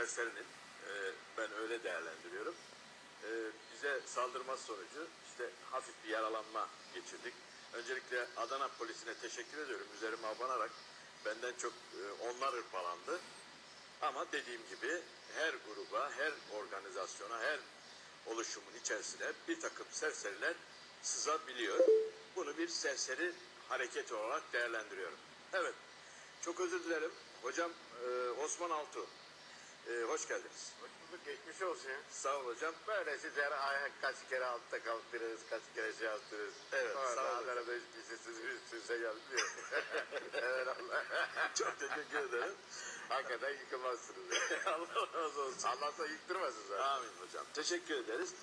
serserinin e, ben öyle değerlendiriyorum. E, bize saldırması sonucu işte hafif bir yaralanma geçirdik. Öncelikle Adana polisine teşekkür ediyorum. Üzerime abanarak benden çok e, onlar hırpalandı. Ama dediğim gibi her gruba, her organizasyona, her oluşumun içerisine bir takım serseriler sızabiliyor. Bunu bir serseri hareket olarak değerlendiriyorum. Evet, çok özür dilerim. Hocam e, Osman Altuğ, e, hoş geldiniz. Hoş bulduk, geçmiş olsun. Sağ ol hocam. Böyle sizlere ayak kaç kere altta kaldırırız, kaç kere şey yaptırırız. Evet, Sonra sağ olun. Adana'da hiç kimsesiz üst üste gelmiyor. evet Allah. Çok teşekkür ederim. Hakikaten yıkılmazsınız. Allah razı olsun. Allah'sa yıktırmasın zaten. Amin hocam. Teşekkür ederiz.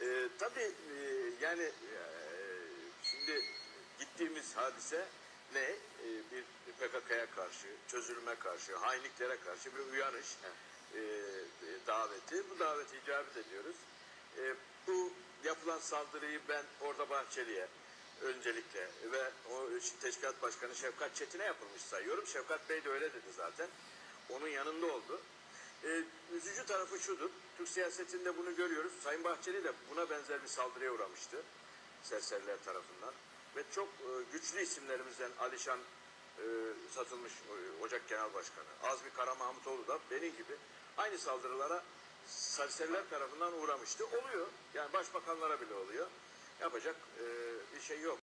Ee, tabii e, yani e, şimdi gittiğimiz hadise ne? Ee, bir PKK'ya karşı, çözülme karşı, hainliklere karşı bir uyanış e, e, daveti. Bu davete icabet ediyoruz. E, bu yapılan saldırıyı ben orada Bahçeli'ye öncelikle ve o teşkilat başkanı Şefkat Çetin'e yapılmış sayıyorum. Şefkat Bey de öyle dedi zaten. Onun yanında oldu. Ee, üzücü tarafı şudur. Türk siyasetinde bunu görüyoruz. Sayın Bahçeli de buna benzer bir saldırıya uğramıştı. Serseriler tarafından. Ve çok e, güçlü isimlerimizden Alişan e, satılmış e, Ocak Genel Başkanı, Azmi Kara Mahmutoğlu da benim gibi aynı saldırılara serseriler tarafından uğramıştı. Oluyor. Yani başbakanlara bile oluyor. Yapacak e, bir şey yok.